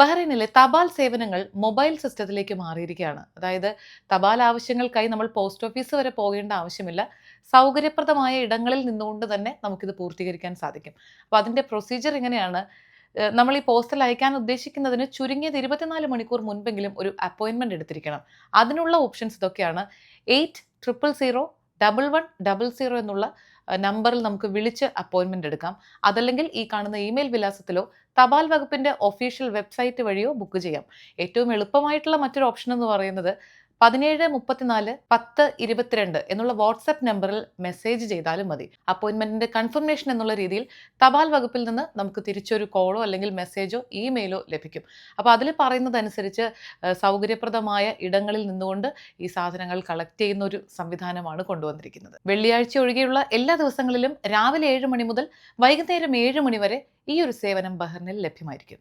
ബഹ്റൈനിലെ തപാൽ സേവനങ്ങൾ മൊബൈൽ സിസ്റ്റത്തിലേക്ക് മാറിയിരിക്കുകയാണ്. അതായത് തപാൽ ആവശ്യങ്ങൾക്കായി നമ്മൾ പോസ്റ്റ് ഓഫീസ് വരെ പോകേണ്ട ആവശ്യമില്ല. സൗകര്യപ്രദമായ ഇടങ്ങളിൽ നിന്നുകൊണ്ട് തന്നെ നമുക്കിത് പൂർത്തീകരിക്കാൻ സാധിക്കും. അപ്പോൾ അതിന്റെ പ്രൊസീജിയർ ഇങ്ങനെയാണ്. ഏഹ് നമ്മൾ ഈ പോസ്റ്റൽ അയക്കാൻ ഉദ്ദേശിക്കുന്നതിന് ചുരുങ്ങിയത് ഇരുപത്തിനാല് മണിക്കൂർ മുൻപെങ്കിലും ഒരു അപ്പോയിൻമെന്റ് എടുത്തിരിക്കണം. അതിനുള്ള ഓപ്ഷൻസ് ഇതൊക്കെയാണ്. Eight triple zero double one double zero എന്നുള്ള നമ്പറിൽ നമുക്ക് വിളിച്ച് അപ്പോയിൻമെന്റ് എടുക്കാം. അതല്ലെങ്കിൽ ഈ കാണുന്ന ഇമെയിൽ വിലാസത്തിലോ തപാൽ വകുപ്പിന്റെ ഒഫീഷ്യൽ വെബ്സൈറ്റ് വഴിയോ ബുക്ക് ചെയ്യാം. ഏറ്റവും എളുപ്പമായിട്ടുള്ള മറ്റൊരു ഓപ്ഷൻ എന്ന് പറയുന്നത് പതിനേഴ് മുപ്പത്തിനാല് പത്ത് ഇരുപത്തിരണ്ട് എന്നുള്ള വാട്സപ്പ് നമ്പറിൽ മെസ്സേജ് ചെയ്താലും മതി. അപ്പോയിൻമെന്റിന്റെ കൺഫർമേഷൻ എന്നുള്ള രീതിയിൽ തപാൽ വകുപ്പിൽ നിന്ന് നമുക്ക് തിരിച്ചൊരു കോളോ അല്ലെങ്കിൽ മെസ്സേജോ ഇമെയിലോ ലഭിക്കും. അപ്പോൾ അതിൽ പറയുന്നതനുസരിച്ച് സൗകര്യപ്രദമായ ഇടങ്ങളിൽ നിന്നുകൊണ്ട് ഈ സാധനങ്ങൾ കളക്ട് ചെയ്യുന്ന ഒരു സംവിധാനമാണ് കൊണ്ടുവന്നിരിക്കുന്നത്. വെള്ളിയാഴ്ച ഒഴികെയുള്ള എല്ലാ ദിവസങ്ങളിലും രാവിലെ ഏഴ് മണി മുതൽ വൈകുന്നേരം ഏഴ് മണി വരെ ഈ ഒരു സേവനം ബഹ്റിനിൽ ലഭ്യമായിരിക്കും.